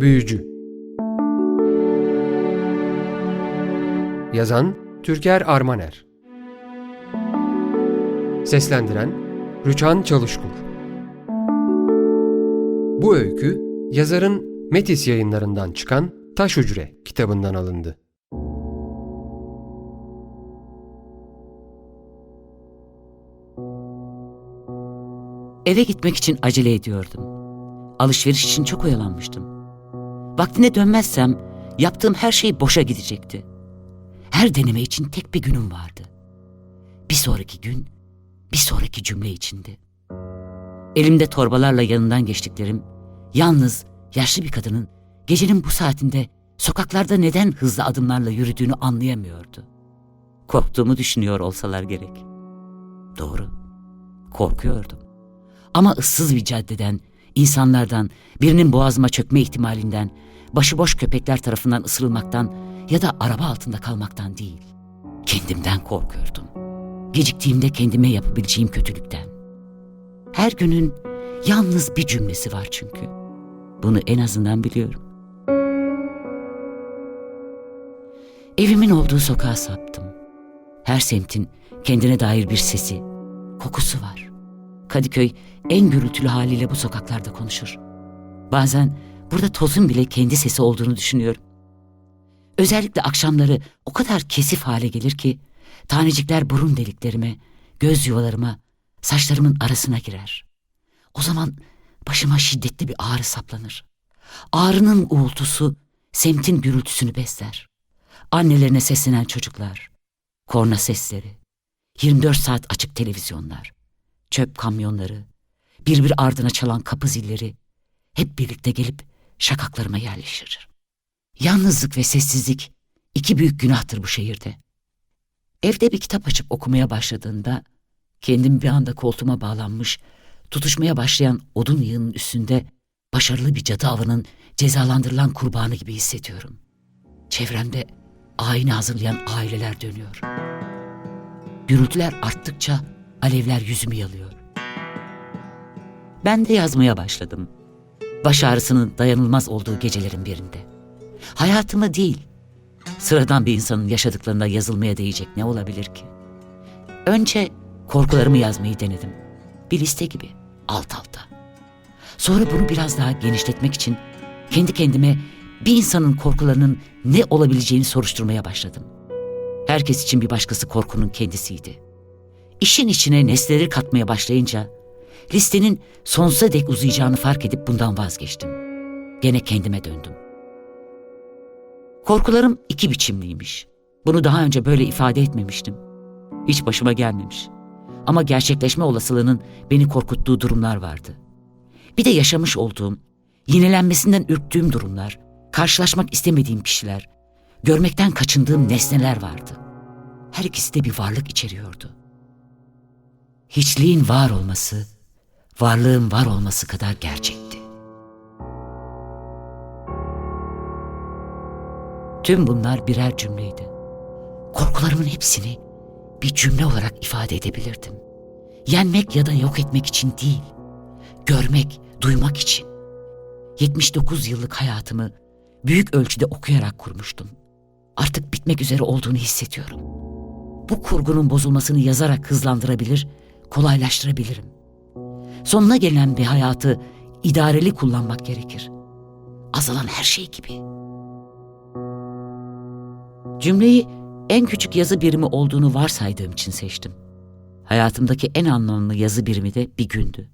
Büyücü Yazan Türker Armaner Seslendiren Rüçhan Çalışkur Bu öykü yazarın Metis yayınlarından çıkan Taş Hücre kitabından alındı. Eve gitmek için acele ediyordum. Alışveriş için çok oyalanmıştım. Vaktine dönmezsem yaptığım her şey boşa gidecekti. Her deneme için tek bir günüm vardı. Bir sonraki gün, bir sonraki cümle içindi. Elimde torbalarla yanından geçtiklerim, yalnız yaşlı bir kadının gecenin bu saatinde sokaklarda neden hızlı adımlarla yürüdüğünü anlayamıyordu. Korktuğumu düşünüyor olsalar gerek. Doğru, korkuyordum. Ama ıssız bir caddeden, insanlardan, birinin boğazıma çökme ihtimalinden, başıboş köpekler tarafından ısırılmaktan ya da araba altında kalmaktan değil. Kendimden korkuyordum. Geciktiğimde kendime yapabileceğim kötülükten. Her günün yalnız bir cümlesi var çünkü. Bunu en azından biliyorum. Evimin olduğu sokağa saptım. Her semtin kendine dair bir sesi, kokusu var. Kadıköy en gürültülü haliyle bu sokaklarda konuşur. Bazen burada tozun bile kendi sesi olduğunu düşünüyorum. Özellikle akşamları o kadar kesif hale gelir ki tanecikler burun deliklerime, göz yuvalarıma, saçlarımın arasına girer. O zaman başıma şiddetli bir ağrı saplanır. Ağrının uğultusu semtin gürültüsünü besler. Annelerine seslenen çocuklar, korna sesleri, 24 saat açık televizyonlar, çöp kamyonları, birbir ardına çalan kapı zilleri hep birlikte gelip şakaklarıma yerleşir. Yalnızlık ve sessizlik iki büyük günahtır bu şehirde. Evde bir kitap açıp okumaya başladığında kendim bir anda koltuğuma bağlanmış, tutuşmaya başlayan odun yığının üstünde başarılı bir cadı avının cezalandırılan kurbanı gibi hissediyorum. Çevremde ayini hazırlayan aileler dönüyor. Gürültüler arttıkça alevler yüzümü yalıyor. Ben de yazmaya başladım. Baş ağrısının dayanılmaz olduğu gecelerin birinde. Hayatımı değil, sıradan bir insanın yaşadıklarında yazılmaya değecek ne olabilir ki? Önce korkularımı yazmayı denedim. Bir liste gibi, alt alta. Sonra bunu biraz daha genişletmek için kendi kendime bir insanın korkularının ne olabileceğini soruşturmaya başladım. Herkes için bir başkası korkunun kendisiydi. İşin içine nesneleri katmaya başlayınca listenin sonsuza dek uzayacağını fark edip bundan vazgeçtim. Gene kendime döndüm. Korkularım iki biçimliymiş. Bunu daha önce böyle ifade etmemiştim. Hiç başıma gelmemiş. Ama gerçekleşme olasılığının beni korkuttuğu durumlar vardı. Bir de yaşamış olduğum, yinelenmesinden ürktüğüm durumlar, karşılaşmak istemediğim kişiler, görmekten kaçındığım nesneler vardı. Her ikisi de bir varlık içeriyordu. Hiçliğin var olması, varlığın var olması kadar gerçekti. Tüm bunlar birer cümleydi. Korkularımın hepsini bir cümle olarak ifade edebilirdim. Yenmek ya da yok etmek için değil, görmek, duymak için. 79 yıllık hayatımı büyük ölçüde okuyarak kurmuştum. Artık bitmek üzere olduğunu hissediyorum. Bu kurgunun bozulmasını yazarak hızlandırabilir, kolaylaştırabilirim. Sonuna gelen bir hayatı idareli kullanmak gerekir. Azalan her şey gibi. Cümleyi en küçük yazı birimi olduğunu varsaydığım için seçtim. Hayatımdaki en anlamlı yazı birimi de bir gündü.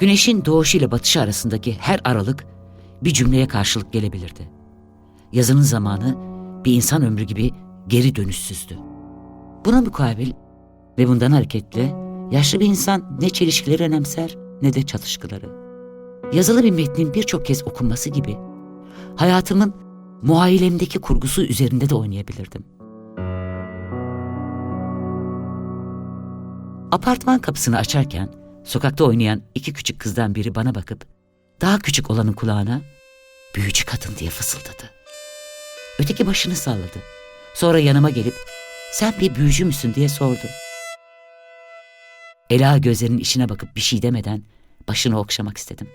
Güneşin doğuşu ile batışı arasındaki her aralık bir cümleye karşılık gelebilirdi. Yazının zamanı bir insan ömrü gibi geri dönüşsüzdü. Buna mukabil ve bundan hareketle yaşlı bir insan ne çelişkileri önemser ne de çatışkıları. Yazılı bir metnin birçok kez okunması gibi hayatımın muayilemdeki kurgusu üzerinde de oynayabilirdim. Apartman kapısını açarken sokakta oynayan iki küçük kızdan biri bana bakıp daha küçük olanın kulağına büyücü kadın diye fısıldadı. Öteki başını salladı. Sonra yanıma gelip sen bir büyücü müsün diye sordu. Ela gözlerinin içine bakıp bir şey demeden başını okşamak istedim.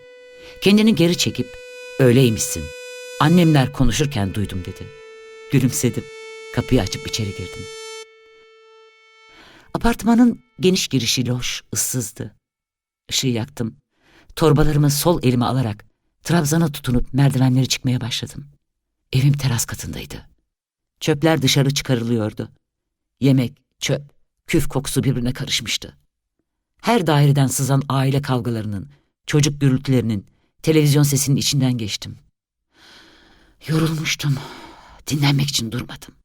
Kendini geri çekip Öyleymişsin. Annemler konuşurken duydum dedi. Gülümsedim. Kapıyı açıp içeri girdim. Apartmanın geniş girişi loş, ıssızdı. Işığı yaktım. Torbalarımı sol elime alarak trabzana tutunup merdivenleri çıkmaya başladım. Evim teras katındaydı. Çöpler dışarı çıkarılıyordu. Yemek, çöp, küf kokusu birbirine karışmıştı. Her daireden sızan aile kavgalarının, çocuk gürültülerinin, televizyon sesinin içinden geçtim. Yorulmuştum. Dinlenmek için durmadım.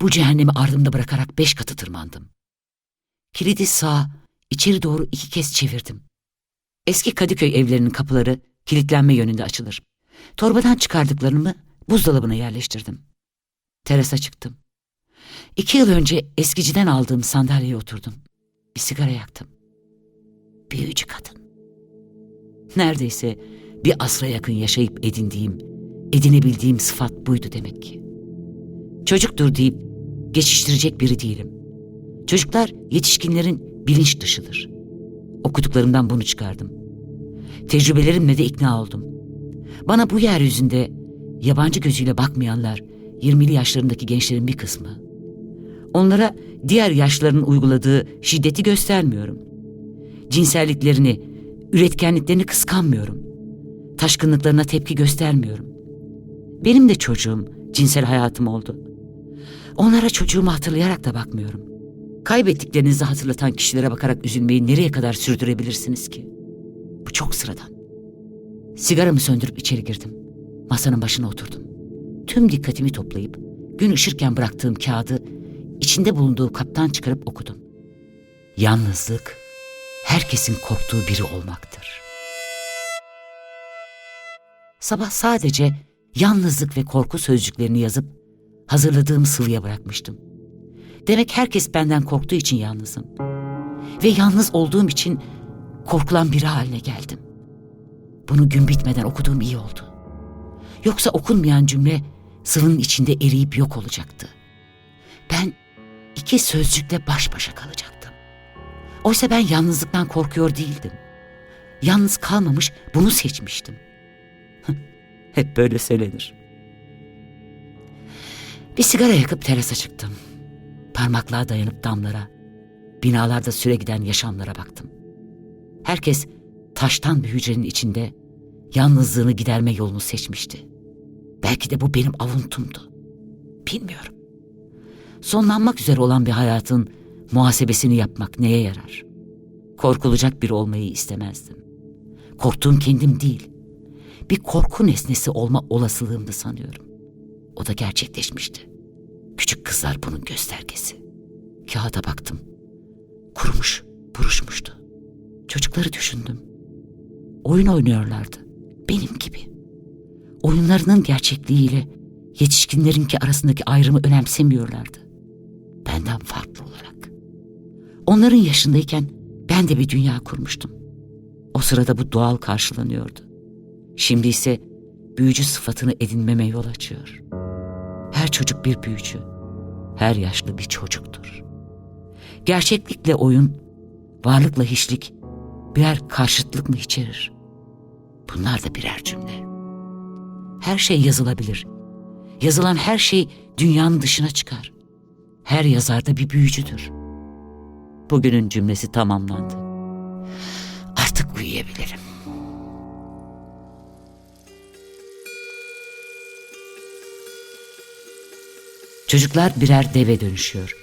Bu cehennemi ardımda bırakarak beş katı tırmandım. Kilidi sağ, içeri doğru iki kez çevirdim. Eski Kadıköy evlerinin kapıları kilitlenme yönünde açılır. Torbadan çıkardıklarımı buzdolabına yerleştirdim. Terasa çıktım. İki yıl önce eskiciden aldığım sandalyeye oturdum. Bir sigara yaktım. Büyücü kadın. Neredeyse bir asra yakın yaşayıp edindiğim, edinebildiğim sıfat buydu demek ki. Çocuktur deyip geçiştirecek biri değilim. Çocuklar yetişkinlerin bilinç dışıdır. Okuduklarımdan bunu çıkardım. Tecrübelerimle de ikna oldum. Bana bu yeryüzünde yabancı gözüyle bakmayanlar 20'li yaşlarındaki gençlerin bir kısmı. Onlara diğer yaşların uyguladığı şiddeti göstermiyorum. Cinselliklerini, üretkenliklerini kıskanmıyorum. Taşkınlıklarına tepki göstermiyorum. Benim de çocuğum, cinsel hayatım oldu. Onlara çocuğumu hatırlayarak da bakmıyorum. Kaybettiklerinizi hatırlatan kişilere bakarak üzülmeyi nereye kadar sürdürebilirsiniz ki? Bu çok sıradan. Sigaramı söndürüp içeri girdim. Masanın başına oturdum. Tüm dikkatimi toplayıp gün ışırken bıraktığım kağıdı içinde bulunduğu kaptan çıkarıp okudum. Yalnızlık herkesin korktuğu biri olmaktır. Sabah sadece yalnızlık ve korku sözcüklerini yazıp hazırladığım sıvıya bırakmıştım. Demek herkes benden korktuğu için yalnızım. Ve yalnız olduğum için korkulan biri haline geldim. Bunu gün bitmeden okuduğum iyi oldu. Yoksa okunmayan cümle sıvının içinde eriyip yok olacaktı. Ben iki sözcükle baş başa kalacaktım. Oysa ben yalnızlıktan korkuyor değildim. Yalnız kalmamış bunu seçmiştim. Hep böyle söylenir. Bir sigara yakıp terasa çıktım. Parmaklığa dayanıp damlara, binalarda süre giden yaşamlara baktım. Herkes taştan bir hücrenin içinde yalnızlığını giderme yolunu seçmişti. Belki de bu benim avuntumdu. Bilmiyorum. Sonlanmak üzere olan bir hayatın muhasebesini yapmak neye yarar? Korkulacak biri olmayı istemezdim. Korktuğum kendim değil. Bir korku nesnesi olma olasılığımdı sanıyorum. O da gerçekleşmişti. Küçük kızlar bunun göstergesi. Kağıda baktım. Kurumuş, buruşmuştu. Çocukları düşündüm. Oyun oynuyorlardı. Benim gibi. Oyunlarının gerçekliğiyle yetişkinlerinki arasındaki ayrımı önemsemiyorlardı. Benden farklı olarak. Onların yaşındayken ben de bir dünya kurmuştum. O sırada bu doğal karşılanıyordu. Şimdi ise büyücü sıfatını edinmeme yol açıyor. Her çocuk bir büyücü, her yaşlı bir çocuktur. Gerçeklikle oyun, varlıkla hiçlik birer karşıtlık mı içerir? Bunlar da birer cümle. Her şey yazılabilir. Yazılan her şey dünyanın dışına çıkar. Her yazar da bir büyücüdür. Bugünün cümlesi tamamlandı. Artık uyuyabilirim. Çocuklar birer deve dönüşüyor.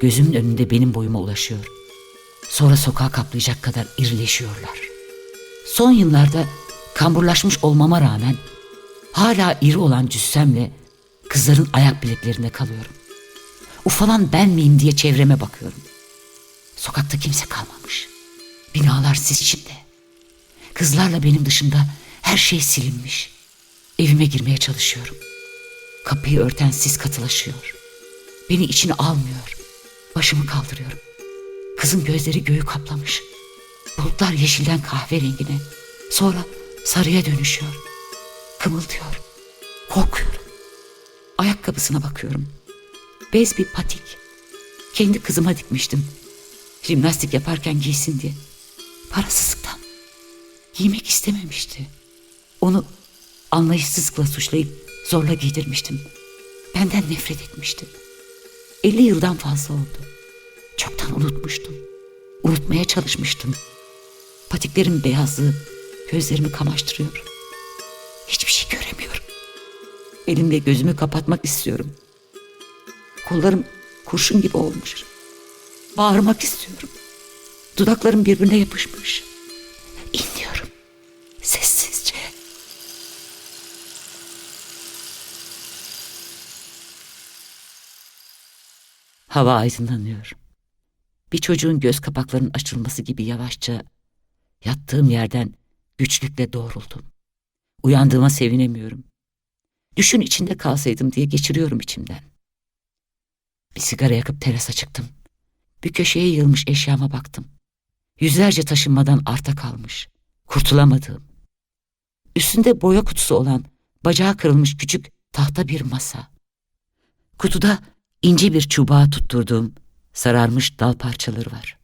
Gözümün önünde benim boyuma ulaşıyor. Sonra sokağa kaplayacak kadar irileşiyorlar. Son yıllarda kamburlaşmış olmama rağmen hala iri olan cüssemle kızların ayak bileklerinde kalıyorum. Ufalan ben miyim diye çevreme bakıyorum. Sokakta kimse kalmamış. Binalar sis içinde. Kızlarla benim dışında her şey silinmiş. Evime girmeye çalışıyorum. Kapıyı örten sis katılaşıyor. Beni içine almıyor. Başımı kaldırıyorum. Kızın gözleri göğü kaplamış. Bulutlar yeşilden kahverengine, sonra sarıya dönüşüyor. Kımıldıyorum. Korkuyorum. Ayakkabısına bakıyorum. Bez bir patik. Kendi kızıma dikmiştim. Jimnastik yaparken giysin diye. Parasızlıktan. Giymek istememişti. Onu Anlayışsızlıkla suçlayıp zorla giydirmiştim. Benden nefret etmişti. 50 yıldan fazla oldu. Çoktan unutmuştum. Unutmaya çalışmıştım. Patiklerin beyazlığı gözlerimi kamaştırıyor. Hiçbir şey göremiyorum. Elimle gözümü kapatmak istiyorum. Kollarım kurşun gibi olmuş. Bağırmak istiyorum. Dudaklarım birbirine yapışmış. İnliyorum. Sessizce. Hava aydınlanıyor. Bir çocuğun göz kapaklarının açılması gibi yavaşça yattığım yerden güçlükle doğruldum. Uyandığıma sevinemiyorum. Düşün içinde kalsaydım diye geçiriyorum içimden. Bir sigara yakıp terasa çıktım. Bir köşeye yığılmış eşyama baktım. Yüzlerce taşınmadan arta kalmış. Kurtulamadığım. Üstünde boya kutusu olan, bacağı kırılmış küçük tahta bir masa. Kutuda ince bir çubuğa tutturduğum sararmış dal parçaları var.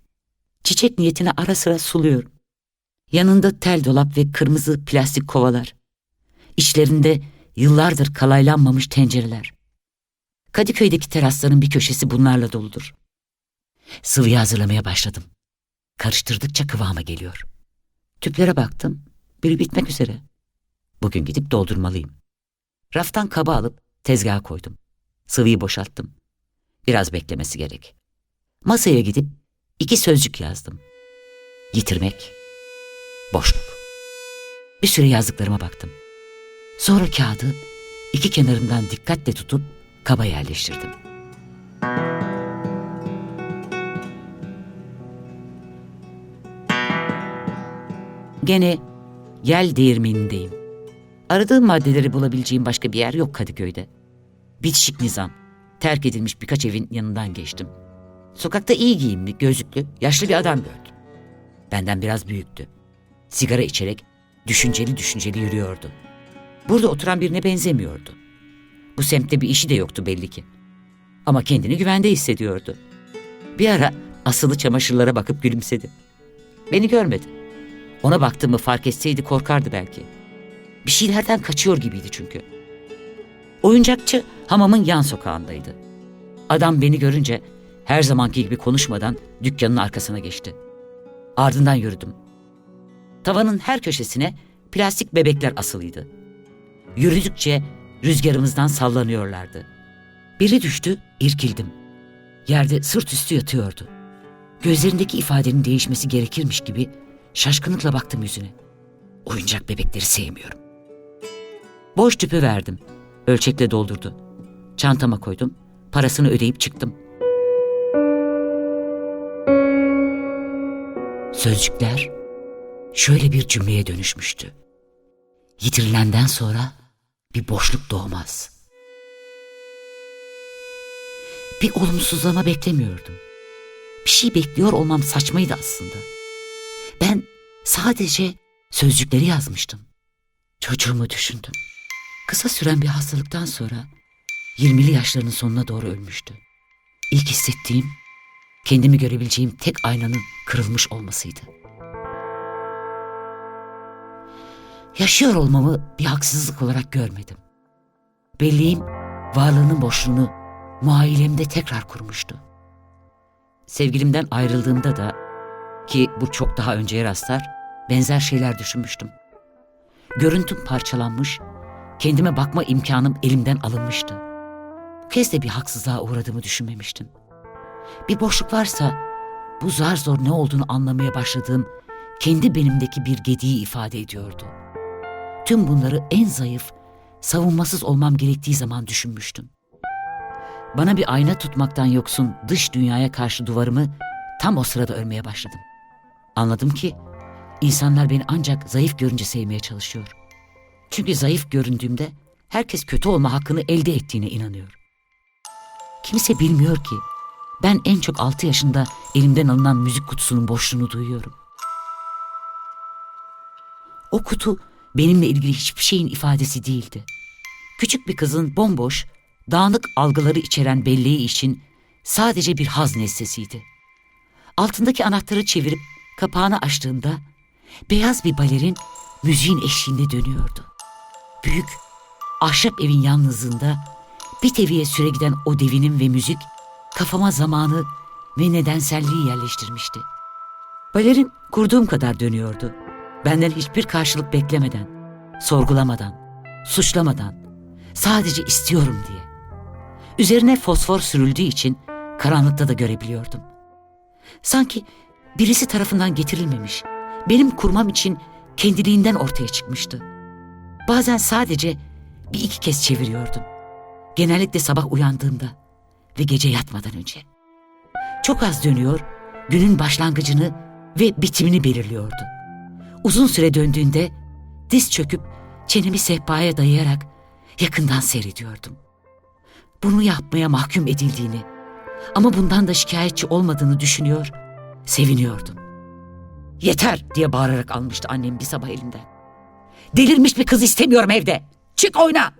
Çiçek niyetine ara sıra suluyorum. Yanında tel dolap ve kırmızı plastik kovalar. İçlerinde yıllardır kalaylanmamış tencereler. Kadıköy'deki terasların bir köşesi bunlarla doludur. Sıvıyı hazırlamaya başladım. Karıştırdıkça kıvama geliyor. Tüplere baktım. Biri bitmek üzere. Bugün gidip doldurmalıyım. Raftan kaba alıp tezgaha koydum. Sıvıyı boşalttım. Biraz beklemesi gerek. Masaya gidip iki sözcük yazdım. Yitirmek, boşluk. Bir süre yazdıklarıma baktım. Sonra kağıdı iki kenarından dikkatle tutup kaba yerleştirdim. Gene yel değirmenindeyim. Aradığım maddeleri bulabileceğim başka bir yer yok Kadıköy'de. Bitişik nizam. Terk edilmiş birkaç evin yanından geçtim. Sokakta iyi giyimli, gözlüklü, yaşlı bir adam gördüm. Benden biraz büyüktü. Sigara içerek düşünceli düşünceli yürüyordu. Burada oturan birine benzemiyordu. Bu semtte bir işi de yoktu belli ki. Ama kendini güvende hissediyordu. Bir ara asılı çamaşırlara bakıp gülümsedi. Beni görmedi. Ona baktığımı fark etseydi korkardı belki. Bir şeylerden kaçıyor gibiydi çünkü. Oyuncakçı hamamın yan sokağındaydı. Adam beni görünce her zamanki gibi konuşmadan dükkanın arkasına geçti. Ardından yürüdüm. Tavanın her köşesine plastik bebekler asılıydı. Yürüdükçe rüzgarımızdan sallanıyorlardı. Biri düştü, irkildim. Yerde sırt üstü yatıyordu. Gözlerindeki ifadenin değişmesi gerekirmiş gibi şaşkınlıkla baktım yüzüne. Oyuncak bebekleri sevmiyorum. Boş tüpü verdim. Ölçekle doldurdu. Çantama koydum. Parasını ödeyip çıktım. Sözcükler şöyle bir cümleye dönüşmüştü. Yitirilenden sonra bir boşluk doğmaz. Bir olumsuzlama beklemiyordum. Bir şey bekliyor olmam saçmaydı aslında. Ben sadece sözcükleri yazmıştım. Çocuğumu düşündüm. Kısa süren bir hastalıktan sonra 20'li yaşlarının sonuna doğru ölmüştü. İlk hissettiğim kendimi görebileceğim tek aynanın kırılmış olmasıydı. Yaşıyor olmamı bir haksızlık olarak görmedim. Belleğim varlığının boşluğunu muayilemde tekrar kurmuştu. Sevgilimden ayrıldığımda da ki bu çok daha önceye rastlar benzer şeyler düşünmüştüm. Görüntüm parçalanmış, kendime bakma imkanım elimden alınmıştı. Bu kez de bir haksızlığa uğradığımı düşünmemiştim. Bir boşluk varsa bu zar zor ne olduğunu anlamaya başladığım kendi benimdeki bir gediği ifade ediyordu. Tüm bunları en zayıf, savunmasız olmam gerektiği zaman düşünmüştüm. Bana bir ayna tutmaktan yoksun dış dünyaya karşı duvarımı tam o sırada örmeye başladım. Anladım ki insanlar beni ancak zayıf görünce sevmeye çalışıyor. Çünkü zayıf göründüğümde herkes kötü olma hakkını elde ettiğine inanıyor. Kimse bilmiyor ki ben en çok altı yaşında elimden alınan müzik kutusunun boşluğunu duyuyorum. O kutu benimle ilgili hiçbir şeyin ifadesi değildi. Küçük bir kızın bomboş, dağınık algıları içeren belleği için sadece bir haz nesnesiydi. Altındaki anahtarı çevirip kapağını açtığımda beyaz bir balerin müziğin eşliğinde dönüyordu. Büyük, ahşap evin yalnızlığında bir teviye süre giden o devinin ve müzik kafama zamanı ve nedenselliği yerleştirmişti. Balerin kurduğum kadar dönüyordu. Benden hiçbir karşılık beklemeden, sorgulamadan, suçlamadan, sadece istiyorum diye. Üzerine fosfor sürüldüğü için karanlıkta da görebiliyordum. Sanki birisi tarafından getirilmemiş, benim kurmam için kendiliğinden ortaya çıkmıştı. Bazen sadece bir iki kez çeviriyordum. Genellikle sabah uyandığımda ve gece yatmadan önce. Çok az dönüyor, günün başlangıcını ve bitimini belirliyordu. Uzun süre döndüğünde diz çöküp çenemi sehpaya dayayarak yakından seyrediyordum. Bunu yapmaya mahkum edildiğini ama bundan da şikayetçi olmadığını düşünüyor, seviniyordum. Yeter diye bağırarak almıştı annem bir sabah elinden. Delirmiş bir kız istemiyorum evde. Çık oyna.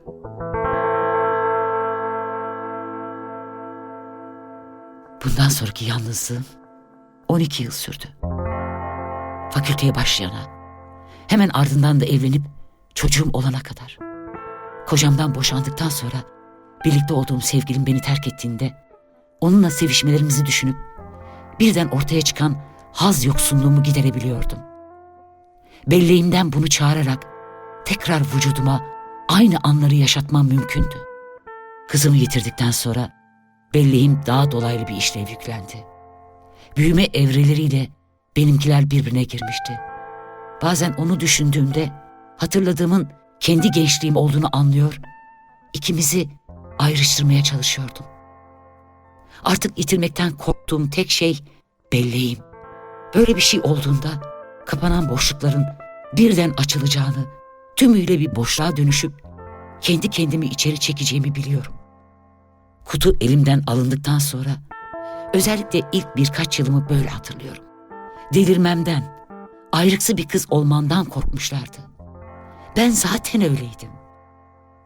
Bundan sonraki yalnızlığım 12 yıl sürdü. Fakülteye başlayana, hemen ardından da evlenip çocuğum olana kadar. Kocamdan boşandıktan sonra birlikte olduğum sevgilim beni terk ettiğinde onunla sevişmelerimizi düşünüp birden ortaya çıkan haz yoksunluğumu giderebiliyordum. Belleğimden bunu çağırarak tekrar vücuduma aynı anları yaşatmam mümkündü. Kızımı yitirdikten sonra belleğim daha dolaylı bir işlev yüklendi. Büyüme evreleriyle benimkiler birbirine girmişti. Bazen onu düşündüğümde hatırladığımın kendi gençliğim olduğunu anlıyor, ikimizi ayrıştırmaya çalışıyordum. Artık yitirmekten korktuğum tek şey belleğim. Böyle bir şey olduğunda kapanan boşlukların birden açılacağını, tümüyle bir boşluğa dönüşüp kendi kendimi içeri çekeceğimi biliyorum. Kutu elimden alındıktan sonra özellikle ilk birkaç yılımı böyle hatırlıyorum. Delirmemden, ayrıksı bir kız olmandan korkmuşlardı. Ben zaten öyleydim.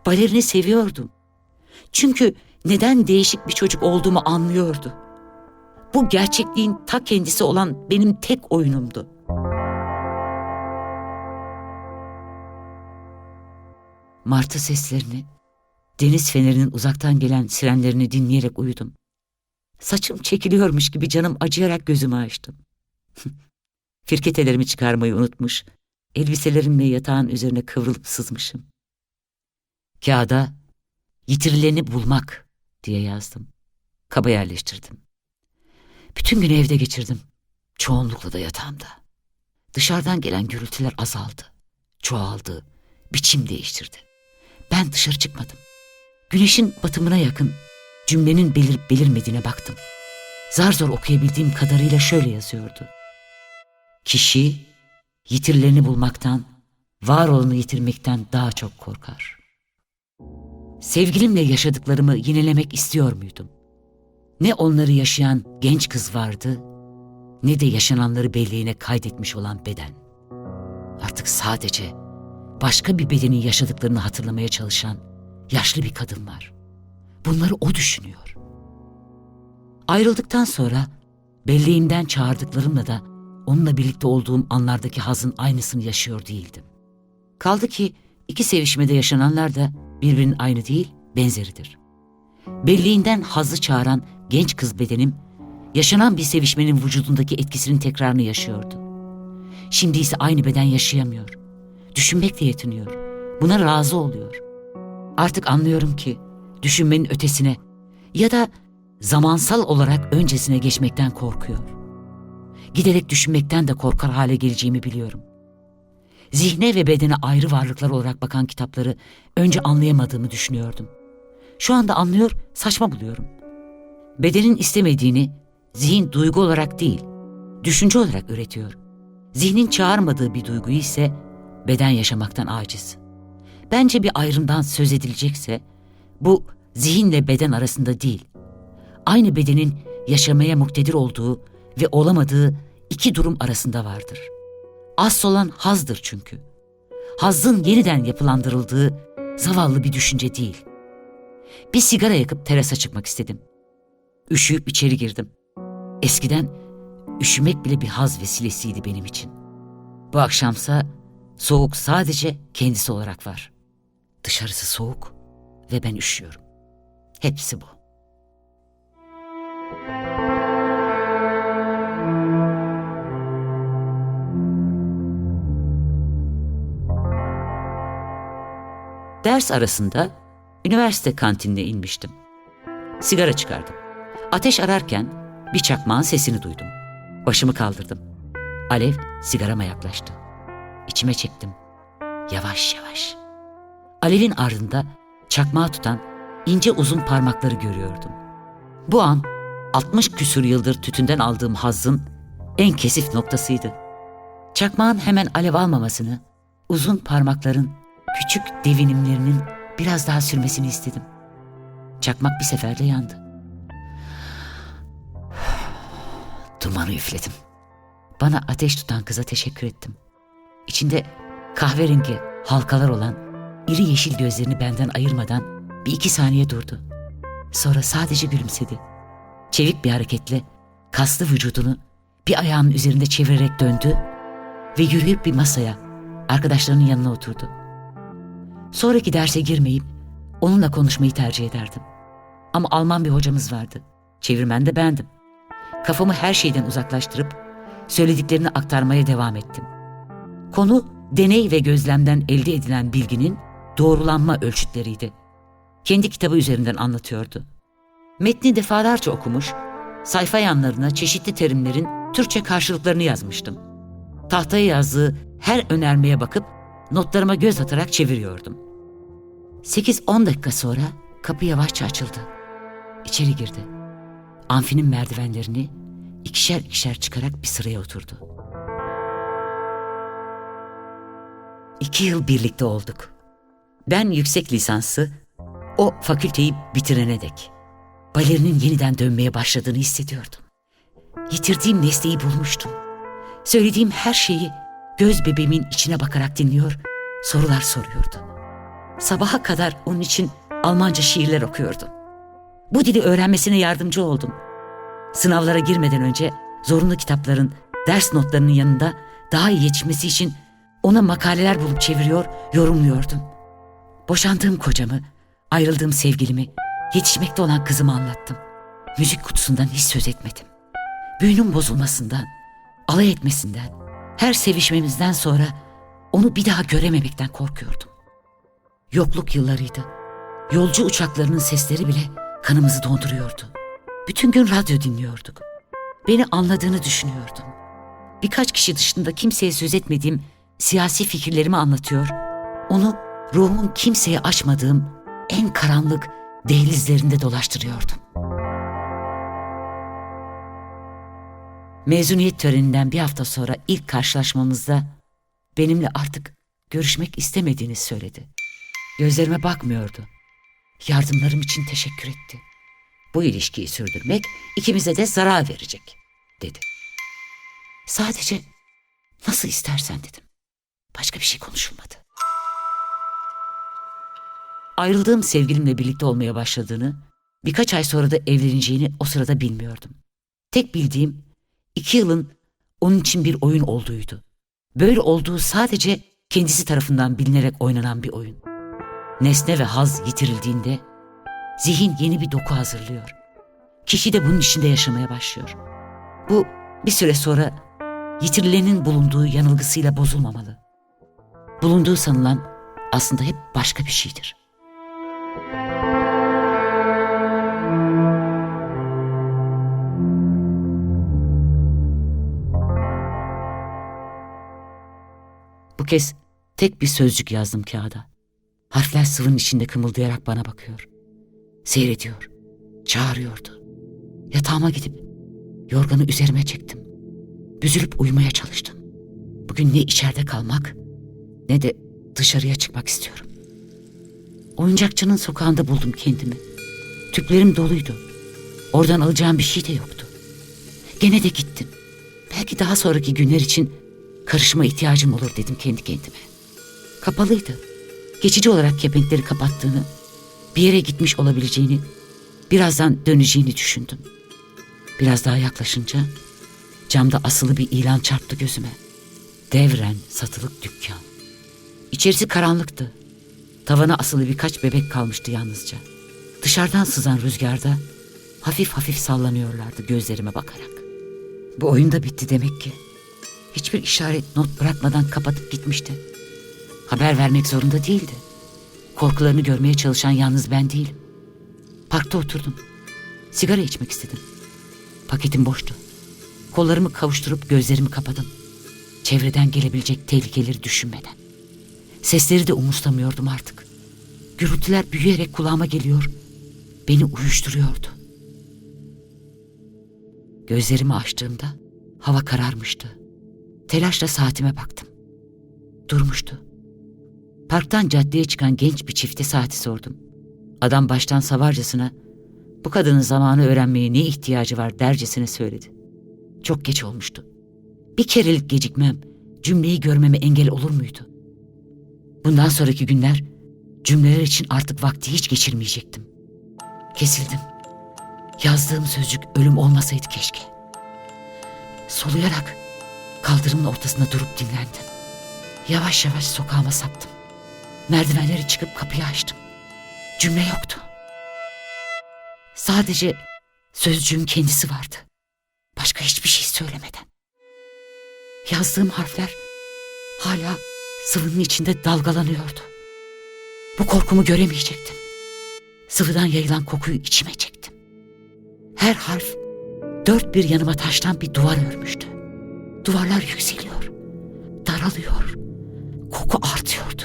Balerini seviyordum. Çünkü neden değişik bir çocuk olduğumu anlıyordu. Bu gerçekliğin ta kendisi olan benim tek oyunumdu. Martı seslerini, deniz fenerinin uzaktan gelen sirenlerini dinleyerek uyudum. Saçım çekiliyormuş gibi canım acıyarak gözümü açtım. Firketelerimi çıkarmayı unutmuş, elbiselerimle yatağın üzerine kıvrılıp sızmışım. Kağıda yitirileni bulmak diye yazdım. Kaba yerleştirdim. Bütün günü evde geçirdim. Çoğunlukla da yatağımda. Dışarıdan gelen gürültüler azaldı. Çoğaldı. Biçim değiştirdi. Ben dışarı çıkmadım. Güneşin batımına yakın cümlenin belirip belirmediğine baktım. Zar zor okuyabildiğim kadarıyla şöyle yazıyordu. Kişi yitirilerini bulmaktan, var olanı yitirmekten daha çok korkar. Sevgilimle yaşadıklarımı yinelemek istiyor muydum? Ne onları yaşayan genç kız vardı, ne de yaşananları belleğine kaydetmiş olan beden. Artık sadece başka bir bedenin yaşadıklarını hatırlamaya çalışan yaşlı bir kadın var. Bunları o düşünüyor. Ayrıldıktan sonra belleğimden çağırdıklarımla da onunla birlikte olduğum anlardaki hazın aynısını yaşıyor değildim. Kaldı ki iki sevişmede yaşananlar da birbirinin aynı değil, benzeridir. Belleğinden hazı çağıran genç kız bedenim, yaşanan bir sevişmenin vücudundaki etkisinin tekrarını yaşıyordu. Şimdi ise aynı beden yaşayamıyor. Düşünmekle yetiniyor. Buna razı oluyor. Artık anlıyorum ki düşünmenin ötesine ya da zamansal olarak öncesine geçmekten korkuyor. Giderek düşünmekten de korkar hale geleceğimi biliyorum. Zihne ve bedene ayrı varlıklar olarak bakan kitapları önce anlayamadığımı düşünüyordum. Şu anda anlıyor, saçma buluyorum. Bedenin istemediğini zihin duygu olarak değil, düşünce olarak üretiyor. Zihnin çağırmadığı bir duyguyu ise beden yaşamaktan aciz. Bence bir ayrımdan söz edilecekse bu zihinle beden arasında değil. Aynı bedenin yaşamaya muktedir olduğu ve olamadığı iki durum arasında vardır. Asıl olan hazdır çünkü. Hazzın yeniden yapılandırıldığı zavallı bir düşünce değil. Bir sigara yakıp terasa çıkmak istedim. Üşüyüp içeri girdim. Eskiden üşümek bile bir haz vesilesiydi benim için. Bu akşamsa soğuk sadece kendisi olarak var. Dışarısı soğuk ve ben üşüyorum. Hepsi bu. Ders arasında üniversite kantinine inmiştim. Sigara çıkardım. Ateş ararken bir çakmağın sesini duydum. Başımı kaldırdım. Alev sigarama yaklaştı. İçime çektim. Yavaş yavaş. Alevin ardında çakmağı tutan ince uzun parmakları görüyordum. Bu an 60 küsur yıldır tütünden aldığım hazzın en kesif noktasıydı. Çakmağın hemen alev almamasını, uzun parmakların küçük devinimlerinin biraz daha sürmesini istedim. Çakmak bir seferde yandı. Dumanı üfledim. Bana ateş tutan kıza teşekkür ettim. İçinde kahverengi halkalar olan iri yeşil gözlerini benden ayırmadan bir iki saniye durdu. Sonra sadece gülümsedi. Çevik bir hareketle kaslı vücudunu bir ayağının üzerinde çevirerek döndü ve yürüyüp bir masaya arkadaşlarının yanına oturdu. Sonraki derse girmeyip onunla konuşmayı tercih ederdim. Ama Alman bir hocamız vardı. Çevirmen de bendim. Kafamı her şeyden uzaklaştırıp söylediklerini aktarmaya devam ettim. Konu deney ve gözlemden elde edilen bilginin doğrulanma ölçütleriydi. Kendi kitabı üzerinden anlatıyordu. Metni defalarca okumuş, sayfa yanlarına çeşitli terimlerin Türkçe karşılıklarını yazmıştım. Tahtaya yazdığı her önermeye bakıp notlarıma göz atarak çeviriyordum. 8-10 dakika sonra kapı yavaşça açıldı. İçeri girdi. Amfinin merdivenlerini ikişer ikişer çıkarak bir sıraya oturdu. İki yıl birlikte olduk. Ben yüksek lisansı, o fakülteyi bitirene dek. Balerinin yeniden dönmeye başladığını hissediyordum. Yitirdiğim nesneyi bulmuştum. Söylediğim her şeyi göz bebeğimin içine bakarak dinliyor, sorular soruyordu. Sabaha kadar onun için Almanca şiirler okuyordum. Bu dili öğrenmesine yardımcı oldum. Sınavlara girmeden önce zorunlu kitapların, ders notlarının yanında daha iyi yetişmesi için ona makaleler bulup çeviriyor, yorumluyordum. Boşandığım kocamı, ayrıldığım sevgilimi, yetişmekte olan kızımı anlattım. Müzik kutusundan hiç söz etmedim. Büyünün bozulmasından, alay etmesinden, her sevişmemizden sonra onu bir daha görememekten korkuyordum. Yokluk yıllarıydı. Yolcu uçaklarının sesleri bile kanımızı donduruyordu. Bütün gün radyo dinliyorduk. Beni anladığını düşünüyordum. Birkaç kişi dışında kimseye söz etmediğim siyasi fikirlerimi anlatıyor. Onu ruhumun kimseye açmadığım en karanlık dehlizlerinde dolaştırıyordum. Mezuniyet töreninden bir hafta sonra ilk karşılaşmamızda benimle artık görüşmek istemediğini söyledi. Gözlerime bakmıyordu. Yardımlarım için teşekkür etti. Bu ilişkiyi sürdürmek ikimize de zarar verecek, dedi. Sadece nasıl istersen dedim. Başka bir şey konuşulmadı. Ayrıldığım sevgilimle birlikte olmaya başladığını, birkaç ay sonra da evleneceğini o sırada bilmiyordum. Tek bildiğim iki yılın onun için bir oyun olduğuydu. Böyle olduğu sadece kendisi tarafından bilinerek oynanan bir oyun. Nesne ve haz yitirildiğinde zihin yeni bir doku hazırlıyor. Kişi de bunun içinde yaşamaya başlıyor. Bu bir süre sonra yitirilenin bulunduğu yanılgısıyla bozulmamalı. Bulunduğu sanılan aslında hep başka bir şeydir. Bu kez tek bir sözcük yazdım kağıda. Harfler sıvının içinde kımıldayarak bana bakıyor. Seyrediyor, çağırıyordu. Yatağıma gidip yorganı üzerime çektim. Büzülüp uyumaya çalıştım. Bugün ne içeride kalmak ne de dışarıya çıkmak istiyorum. Oyuncakçının sokağında buldum kendimi. Tüplerim doluydu. Oradan alacağım bir şey de yoktu. Gene de gittim. Belki daha sonraki günler için karışıma ihtiyacım olur dedim kendi kendime. Kapalıydı. Geçici olarak kepenkleri kapattığını, bir yere gitmiş olabileceğini, birazdan döneceğini düşündüm. Biraz daha yaklaşınca camda asılı bir ilan çarptı gözüme. Devren satılık dükkan. İçerisi karanlıktı. Tavana asılı birkaç bebek kalmıştı yalnızca. Dışarıdan sızan rüzgarda hafif hafif sallanıyorlardı gözlerime bakarak. Bu oyun da bitti demek ki. Hiçbir işaret not bırakmadan kapatıp gitmişti. Haber vermek zorunda değildi. Korkularını görmeye çalışan yalnız ben değilim. Parkta oturdum. Sigara içmek istedim. Paketim boştu. Kollarımı kavuşturup gözlerimi kapadım. Çevreden gelebilecek tehlikeleri düşünmeden. Sesleri de umursamıyordum artık. Gürültüler büyüyerek kulağıma geliyor. Beni uyuşturuyordu. Gözlerimi açtığımda hava kararmıştı. Telaşla saatime baktım. Durmuştu. Parktan caddeye çıkan genç bir çifte saati sordum. Adam baştan savarcasına bu kadının zamanı öğrenmeye ne ihtiyacı var dercesine söyledi. Çok geç olmuştu. Bir kerelik gecikmem cümleyi görmeme engel olur muydu? Bundan sonraki günler cümleler için artık vakti hiç geçirmeyecektim. Kesildim. Yazdığım sözcük ölüm olmasaydı keşke. Soluyarak kaldırımın ortasında durup dinlendim. Yavaş yavaş sokağıma saptım. Merdivenleri çıkıp kapıyı açtım. Cümle yoktu. Sadece sözcüğün kendisi vardı. Başka hiçbir şey söylemeden. Yazdığım harfler hala sıvının içinde dalgalanıyordu. Bu korkumu göremeyecektim. Sıvıdan yayılan kokuyu içime çektim. Her harf dört bir yanıma taştan bir duvar örmüştü. Duvarlar yükseliyor, daralıyor, koku artıyordu.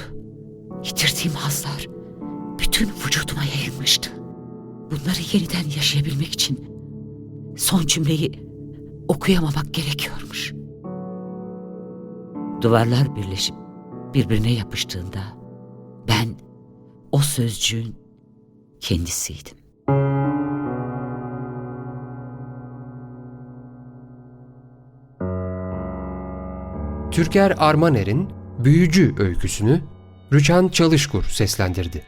Yitirdiğim hazlar bütün vücuduma yayılmıştı. Bunları yeniden yaşayabilmek için son cümleyi okuyamamak gerekiyormuş. Duvarlar birleşip birbirine yapıştığında ben o sözcüğün kendisiydim. Türker Armaner'in Büyücü öyküsünü Rüçhan Çalışkur seslendirdi.